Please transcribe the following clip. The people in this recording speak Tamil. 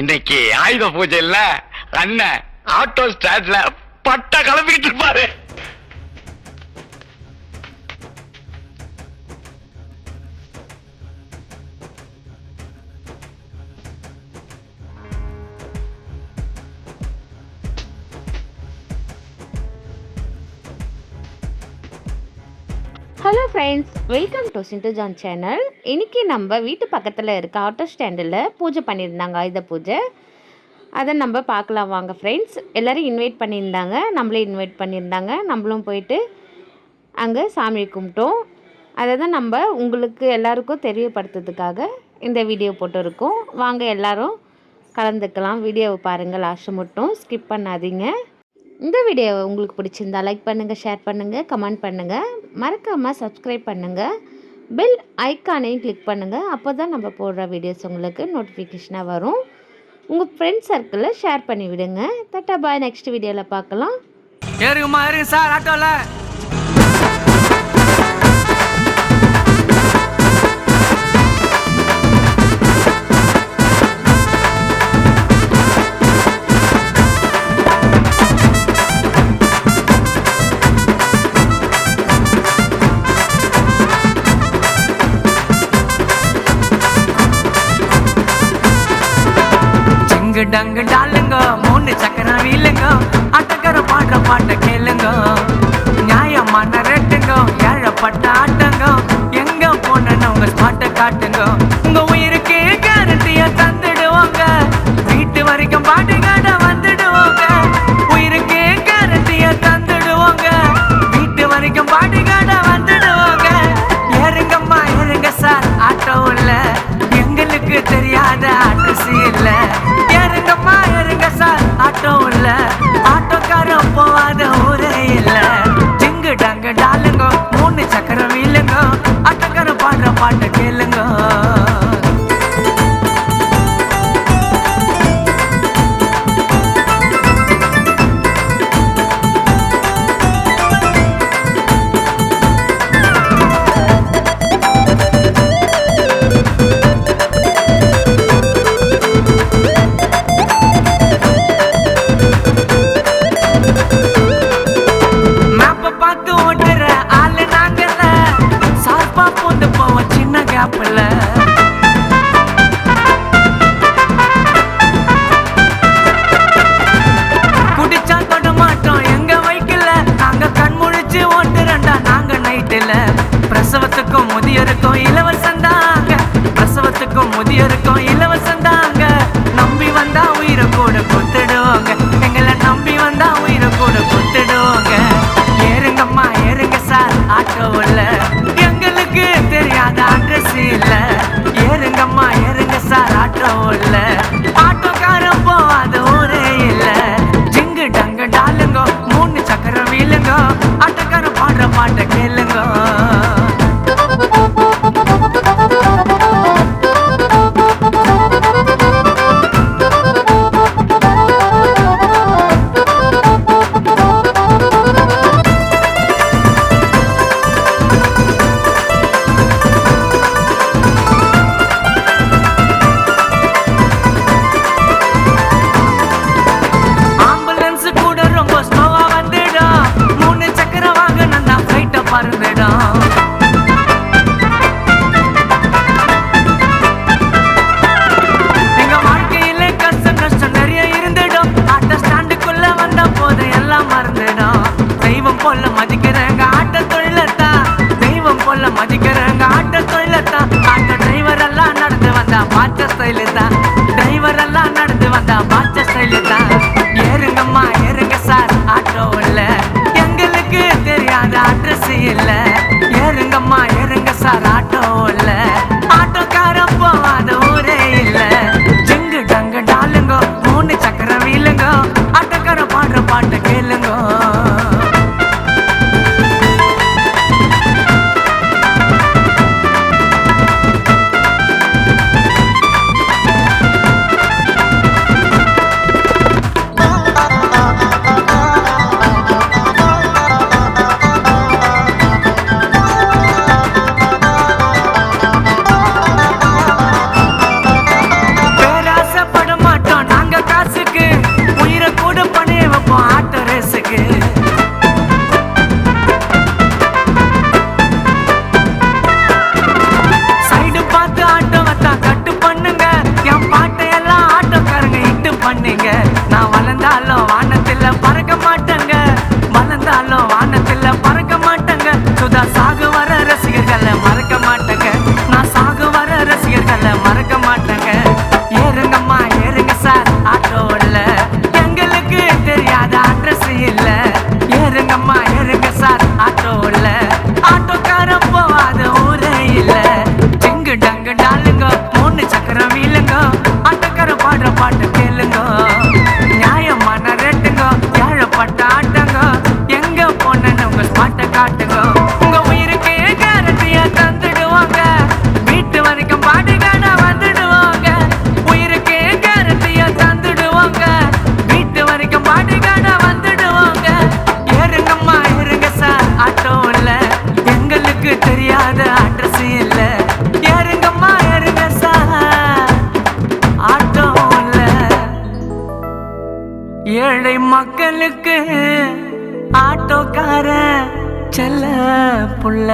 இன்னைக்கு ஆயுத பூஜை இல்ல அண்ணன் ஆட்டோ ஸ்டாண்ட்ல பட்ட கிளம்பிக்கிட்டு இருப்பாரு. Hello friends welcome to Sindhu John channel இன்றைக்கி நம்ம வீட்டு பக்கத்தில் இருக்க ஆட்டோ ஸ்டாண்டில் பூஜை பண்ணியிருந்தாங்க. ஆயுத பூஜை. அதை நம்ம பார்க்கலாம் வாங்க ஃப்ரெண்ட்ஸ் எல்லோரும் இன்வைட் பண்ணியிருந்தாங்க. நம்மளே இன்வைட் பண்ணியிருந்தாங்க. நம்மளும் போயிட்டு அங்கே சாமி கும்பிட்டோம். அதை தான் நம்ம உங்களுக்கு எல்லாருக்கும் தெரியப்படுத்துறதுக்காக இந்த வீடியோ போட்டிருக்கோம். வாங்க எல்லாரும் கலந்துக்கலாம். வீடியோவை பாருங்கள். லாஸ்ட்டு மட்டும் ஸ்கிப் பண்ணாதீங்க. இந்த வீடியோ உங்களுக்கு பிடிச்சிருந்தா லைக் பண்ணுங்கள் ஷேர் பண்ணுங்கள் கமெண்ட் பண்ணுங்கள் மறக்காமல் சப்ஸ்கிரைப் பண்ணுங்கள் பெல் ஐக்கானையும் கிளிக் பண்ணுங்கள் அப்போ தான் நம்ம போடுற வீடியோஸ் உங்களுக்கு நோட்டிஃபிகேஷனாக வரும். உங்கள் ஃப்ரெண்ட்ஸ் சர்க்கிளில் ஷேர் பண்ணி விடுங்க தட்டா பாய் நெக்ஸ்ட் வீடியோவில் பார்க்கலாம். ஏறுங்கம்மா ஏறுங்க சார் ஆட்டோவில் சிங்கு டங்கு டாலுங்க. மூணு சக்கரம் வீலுங்க அட்டக்கரை பாடுற பாட்டை கேளுங்க. நியாயமான ரெட்டுங்க. ஏழப்பட்ட மேப்ப ஏழை மக்களுக்கு ஆட்டோக்கார செல்ல புள்ள.